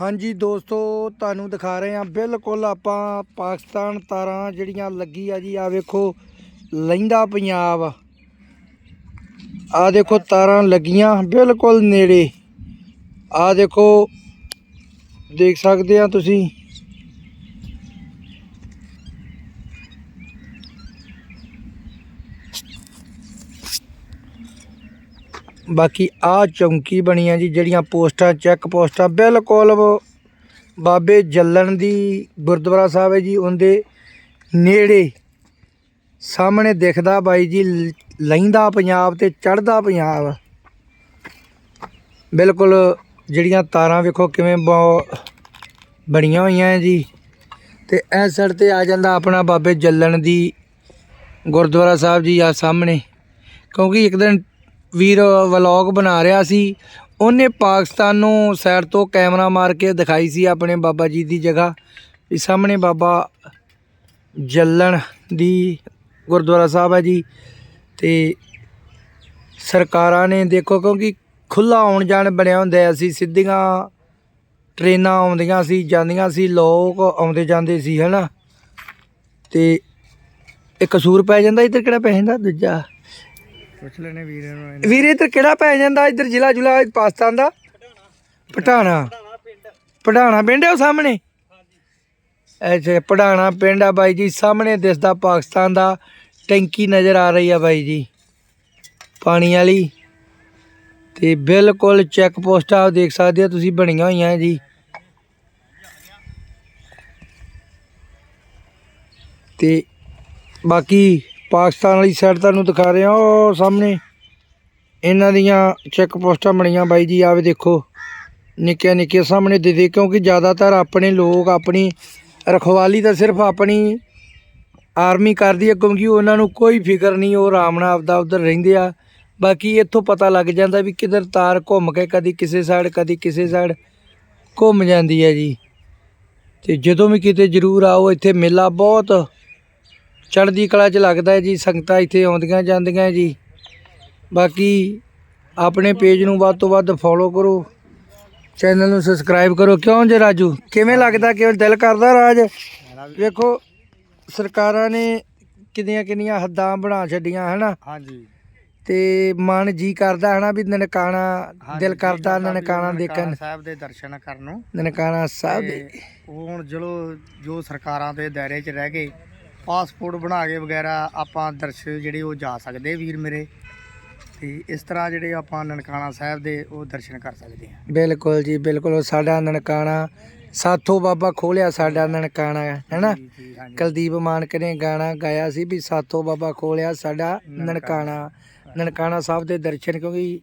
ਹਾਂਜੀ ਦੋਸਤੋ, ਤੁਹਾਨੂੰ ਦਿਖਾ ਰਹੇ ਹਾਂ, ਬਿਲਕੁਲ ਆਪਾਂ ਪਾਕਿਸਤਾਨ ਤਾਰਾਂ ਜਿਹੜੀਆਂ ਲੱਗੀ ਆ ਜੀ ਆ ਵੇਖੋ ਲਹਿੰਦਾ ਪੰਜਾਬ। ਆ ਦੇਖੋ ਤਾਰਾਂ ਲੱਗੀਆਂ, ਬਿਲਕੁਲ ਨੇੜੇ। ਆ ਦੇਖੋ, ਦੇਖ ਸਕਦੇ ਆ ਤੁਸੀਂ। ਬਾਕੀ ਆ ਚੌਂਕੀ ਬਣੀ ਆ ਜੀ, ਜਿਹੜੀਆਂ ਪੋਸਟਾਂ, ਚੈੱਕ ਪੋਸਟਾਂ ਬਿਲਕੁਲ ਬਾਬੇ ਜੱਲਣ ਦੀ ਗੁਰਦੁਆਰਾ ਸਾਹਿਬ ਹੈ ਜੀ, ਉਹਦੇ ਨੇੜੇ ਸਾਹਮਣੇ ਦਿਖਦਾ ਬਾਈ ਜੀ ਲ- ਲਹਿੰਦਾ ਪੰਜਾਬ ਤੇ ਚੜ੍ਹਦਾ ਪੰਜਾਬ। ਬਿਲਕੁਲ ਜਿਹੜੀਆਂ ਤਾਰਾਂ ਵੇਖੋ ਕਿਵੇਂ ਬ- ਬਣੀਆਂ ਹੋਈਆਂ ਹੈ ਜੀ। ਤੇ ਇਸ ਸਾਈਡ ਤੇ ਆ ਜਾਂਦਾ ਆਪਣਾ ਬਾਬੇ ਜੱਲਣ ਦੀ ਗੁਰਦੁਆਰਾ ਸਾਹਿਬ ਜੀ ਆ ਸਾਹਮਣੇ। ਕਿਉਂਕਿ ਇੱਕ ਦਿਨ ਵੀਰ ਵਲੌਗ ਬਣਾ ਰਿਹਾ ਸੀ। ਉਹਨੇ ਪਾਕਿਸਤਾਨ ਨੂੰ ਸਾਈਡ ਤੋਂ ਕੈਮਰਾ ਮਾਰ ਕੇ ਦਿਖਾਈ ਸੀ ਆਪਣੇ ਬਾਬਾ ਜੀ ਦੀ ਜਗ੍ਹਾ। ਵੀ ਸਾਹਮਣੇ ਬਾਬਾ ਜੱਲਣ ਦੀ ਗੁਰਦੁਆਰਾ ਸਾਹਿਬ ਹੈ ਜੀ। ਤੇ ਸਰਕਾਰਾਂ ਨੇ ਦੇਖੋ ਕਿਉਂਕਿ ਖੁੱਲਾ ਆਉਣ ਜਾਣ ਬਣਿਆ ਹੁੰਦਾ ਅਸੀਂ ਸਿੱਧੀਆਂ ਟ੍ਰੇਨਾਂ ਆਉਂਦੀਆਂ ਸੀ, ਜਾਂਦੀਆਂ ਸੀ, ਲੋਕ ਆਉਂਦੇ ਜਾਂਦੇ ਸੀ, ਹਨਾ। ਤੇ ਇਹ ਕਸੂਰ ਪੈ ਜਾਂਦਾ ਇੱਧਰ ਕਿਹੜਾ ਪੈ ਜਾਂਦਾ, ਦੂਜਾ। ਪੁੱਛ ਲੈਣੇ ਵੀਰੇ ਨੂੰ ਵੀਰੇ, ਇੱਧਰ ਕਿਹੜਾ ਪੈ ਜਾਂਦਾ? ਇੱਧਰ ਜ਼ਿਲ੍ਹਾ ਜੁਲਾ ਪਾਕਿਸਤਾਨ ਦਾ? ਪਟਾਣਾ। ਪਟਾਣਾ ਪਿੰਡ ਹੈ ਉਹ ਸਾਹਮਣੇ? ਅੱਛਾ, ਪਟਾਣਾ ਪਿੰਡ ਆ ਬਾਈ ਜੀ, ਸਾਹਮਣੇ ਦਿਸਦਾ ਪਾਕਿਸਤਾਨ ਦਾ। ਟੈਂਕੀ ਨਜ਼ਰ ਆ ਰਹੀ ਆ ਬਾਈ ਜੀ, ਪਾਣੀ ਵਾਲੀ। ਤੇ ਬਿਲਕੁਲ ਚੈੱਕ ਪੋਸਟ ਆ ਦੇਖ ਸਕਦੇ ਹੋ, ਤੁਸੀਂ ਬਣੀਆਂ ਹੋਈਆਂ ਜੀ। ਤੇ ਬਾਕੀ ਪਾਕਿਸਤਾਨ ਵਾਲੀ ਸਾਈਡ ਤੁਹਾਨੂੰ ਦਿਖਾ ਰਿਹਾ ਉਹ ਸਾਹਮਣੇ। ਇਹਨਾਂ ਦੀਆਂ ਚੈੱਕ ਪੋਸਟਾਂ ਬਣੀਆਂ ਬਾਈ ਜੀ ਆਵੇ ਦੇਖੋ। ਨਿੱਕੀਆਂ ਨਿੱਕੀਆਂ ਸਾਹਮਣੇ ਦੇ ਦੇ, ਕਿਉਂਕਿ ਜ਼ਿਆਦਾਤਰ ਆਪਣੇ ਲੋਕ ਆਪਣੀ ਰਖਵਾਲੀ ਤਾਂ ਸਿਰਫ ਆਪਣੀ ਆਰਮੀ ਕਰਦੀ ਹੈ, ਕਿਉਂਕਿ ਉਹਨਾਂ ਨੂੰ ਕੋਈ ਫਿਕਰ ਨਹੀਂ, ਉਹ ਆਰਾਮ ਨਾਲ ਆਪਦਾ ਉਧਰ ਰਹਿੰਦੇ ਆ। ਬਾਕੀ ਇੱਥੋਂ ਪਤਾ ਲੱਗ ਜਾਂਦਾ ਵੀ ਕਿਧਰ ਤਾਰ ਘੁੰਮ ਕੇ ਕਦੀ ਕਿਸੇ ਸਾਈਡ ਕਦੀ ਕਿਸੇ ਸਾਈਡ ਘੁੰਮ ਜਾਂਦੀ ਹੈ ਜੀ। ਤੇ ਜਦੋਂ ਵੀ ਕਿਤੇ ਜ਼ਰੂਰ ਆਓ, ਇੱਥੇ ਮੇਲਾ ਬਹੁਤ ਚੜ੍ਹਦੀ ਕਲਾ 'ਚ ਲੱਗਦਾ ਹੈ ਜੀ ਸੰਗਤਾਂ ਇੱਥੇ ਆਉਂਦੀਆਂ ਜਾਂਦੀਆਂ ਜੀ। ਬਾਕੀ ਆਪਣੇ ਪੇਜ ਨੂੰ ਵੱਧ ਤੋਂ ਵੱਧ ਫੋਲੋ ਕਰੋ। ਚੈਨਲ ਨੂੰ ਸਬਸਕ੍ਰਾਈਬ ਕਰੋ। ਕਿਉਂ ਜੇ ਰਾਜੂ? ਕਿਵੇਂ ਲੱਗਦਾ? ਕਿਵੇਂ ਦਿਲ ਕਰਦਾ ਰਾਜ? ਵੇਖੋ ਸਰਕਾਰਾਂ ਨੇ ਕਿੰਨੀਆਂ ਕਿੰਨੀਆਂ ਹੱਦਾਂ ਬਣਾ ਛੱਡੀਆਂ ਹਨਾ? ਹਾਂਜੀ। ਤੇ ਮਨ ਜੀ ਕਰਦਾ ਹਨਾ ਵੀ ਨਨਕਾਣਾ ਦਿਲ ਕਰਦਾ ਨਨਕਾਣਾ ਦੇਖਣ। ਸਾਹਿਬ ਦੇ ਦਰਸ਼ਨ ਕਰਨ ਨੂੰ। ਨਨਕਾਣਾ ਸਾਹਿਬ ਦੇ। ਹੁਣ ਚਲੋ ਜੋ ਸਰਕਾਰਾਂ ਦੇ ਦਾਇਰੇ 'ਚ ਰਹਿ ਗਏ ਪਾਸਪੋਰਟ ਬਣਾ ਕੇ ਵਗੈਰਾ ਆਪਾਂ ਦਰਸ਼ਨ ਜਿਹੜੇ ਉਹ ਜਾ ਸਕਦੇ ਵੀਰ ਮੇਰੇ। ਤੇ ਇਸ ਤਰ੍ਹਾਂ ਜਿਹੜੇ ਆਪਾਂ ਨਨਕਾਣਾ ਸਾਹਿਬ ਦੇ ਉਹ ਦਰਸ਼ਨ ਕਰ ਸਕਦੇ ਹਾਂ। ਬਿਲਕੁਲ ਜੀ ਬਿਲਕੁਲ। ਸਾਡਾ ਨਨਕਾਣਾ ਸਾਥੋਂ ਬਾਬਾ ਖੋਲਿਆ ਸਾਡਾ ਨਨਕਾਣਾ ਹੈਨਾ? ਜੀ ਹਾਂਜੀ। ਕੁਲਦੀਪ ਮਾਨਕ ਨੇ ਗਾਣਾ ਗਾਇਆ ਸੀ ਵੀ ਸਾਥੋਂ ਬਾਬਾ ਖੋਲਿਆ ਸਾਡਾ ਨਨਕਾਣਾ। ਨਨਕਾਣਾ ਸਾਹਿਬ ਦੇ ਦਰਸ਼ਨ ਕਿਉਂਕਿ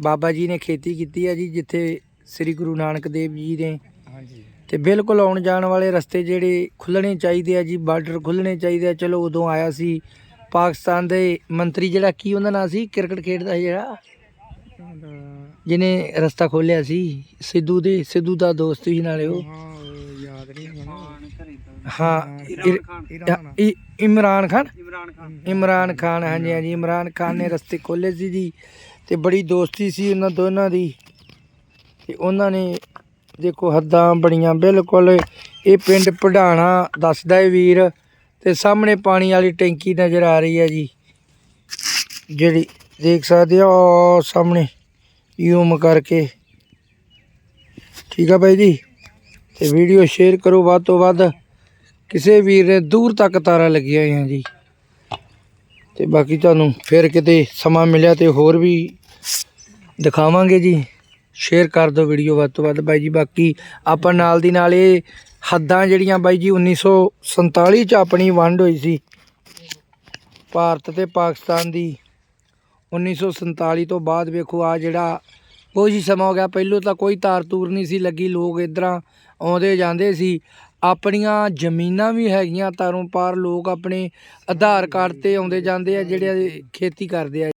ਬਾਬਾ ਜੀ ਨੇ ਖੇਤੀ ਕੀਤੀ ਹੈ ਜੀ ਜਿੱਥੇ ਸ੍ਰੀ ਗੁਰੂ ਨਾਨਕ ਦੇਵ ਜੀ ਨੇ ਤੇ ਬਿਲਕੁਲ ਆਉਣ ਜਾਣ ਵਾਲੇ ਰਸਤੇ ਜਿਹੜੇ ਖੁੱਲਣੇ ਚਾਹੀਦੇ ਆ ਜੀ ਬਾਰਡਰ ਖੁੱਲਣੇ ਚਾਹੀਦੇ ਆ। ਚਲੋ ਉਦੋਂ ਆਇਆ ਸੀ ਪਾਕਿਸਤਾਨ ਦੇ ਮੰਤਰੀ ਜਿਹੜਾ ਕੀ ਉਹਦਾ ਨਾਂ ਸੀ? ਕ੍ਰਿਕਟ ਖੇਡਦਾ ਜਿਹੜਾ? ਜਿਹਨੇ ਰਸਤਾ ਖੋਲਿਆ ਸੀ ਸਿੱਧੂ ਦੇ ਸਿੱਧੂ ਦਾ ਦੋਸਤ ਸੀ ਨਾਲੇ ਉਹ। ਹਾਂ ਯਾਦ ਨਹੀਂ ਇਮਰਾਨ ਖਾਨ। ਇਮਰਾਨ ਖਾਨ? ਹਾਂਜੀ ਹਾਂਜੀ ਇਮਰਾਨ ਖਾਨ ਨੇ ਰਸਤੇ ਖੋਲੇ ਸੀ ਜੀ। ਤੇ ਬੜੀ ਦੋਸਤੀ ਸੀ ਉਹਨਾਂ ਦੋਨਾਂ ਦੀ। ਤੇ ਉਹਨਾਂ ਨੇ ਦੇਖੋ ਹੱਦਾਂ ਬਣੀਆਂ ਬਿਲਕੁਲ। ਇਹ ਪਿੰਡ ਪੜਾਣਾ ਦੱਸਦਾ ਹੈ ਵੀਰ। ਤੇ ਸਾਹਮਣੇ ਪਾਣੀ ਵਾਲੀ ਟੈਂਕੀ ਨਜ਼ਰ ਆ ਰਹੀ ਹੈ ਜੀ। ਜਿਹੜੀ ਦੇਖ ਸਕਦੇ ਹੋ ਉਹ ਸਾਹਮਣੇ ਯੂਮ ਕਰਕੇ। ਠੀਕ ਆ ਬਾਈ ਜੀ। ਤੇ ਵੀਡੀਓ ਸ਼ੇਅਰ ਕਰੋ ਵੱਧ ਤੋਂ ਵੱਧ। ਕਿਸੇ ਵੀਰ ਨੇ ਦੂਰ ਤੱਕ ਤਾਰਾਂ ਲੱਗੀਆਂ ਹੋਈਆਂ ਜੀ। ਤੇ ਬਾਕੀ ਤੁਹਾਨੂੰ ਫਿਰ ਕਿਤੇ ਸਮਾਂ ਮਿਲਿਆ ਤੇ ਹੋਰ ਵੀ ਦਿਖਾਵਾਂਗੇ ਜੀ। ਸ਼ੇਅਰ ਕਰ ਦਿਓ ਵੀਡੀਓ ਵੱਧ ਤੋਂ ਵੱਧ ਬਾਈ ਜੀ। ਬਾਕੀ ਆਪਾਂ ਨਾਲ ਦੀ ਨਾਲ ਇਹ ਹੱਦਾਂ ਜਿਹੜੀਆਂ ਬਾਈ ਜੀ 1947 ਚ ਆਪਣੀ ਵੰਡ ਹੋਈ ਸੀ। ਭਾਰਤ ਤੇ ਪਾਕਿਸਤਾਨ ਦੀ 1947 ਤੋਂ ਬਾਅਦ ਵੇਖੋ ਆ ਜਿਹੜਾ ਕੁਝ ਹੀ ਸਮਾਂ ਹੋ ਗਿਆ। ਪਹਿਲੋਂ ਤਾਂ ਕੋਈ ਤਾਰ ਤੂਰ ਨਹੀਂ ਸੀ ਲੱਗੀ, ਲੋਕ ਇਧਰਾਂ ਆਉਂਦੇ ਜਾਂਦੇ ਸੀ। ਆਪਣੀਆਂ ਜ਼ਮੀਨਾਂ ਵੀ ਹੈਗੀਆਂ ਤਾਰੋਂ ਪਾਰ ਲੋਕ ਆਪਣੇ ਆਧਾਰ ਕਾਰਡ ਤੇ ਆਉਂਦੇ ਜਾਂਦੇ ਆ, ਜਿਹੜੇ ਖੇਤੀ ਕਰਦੇ ਆ।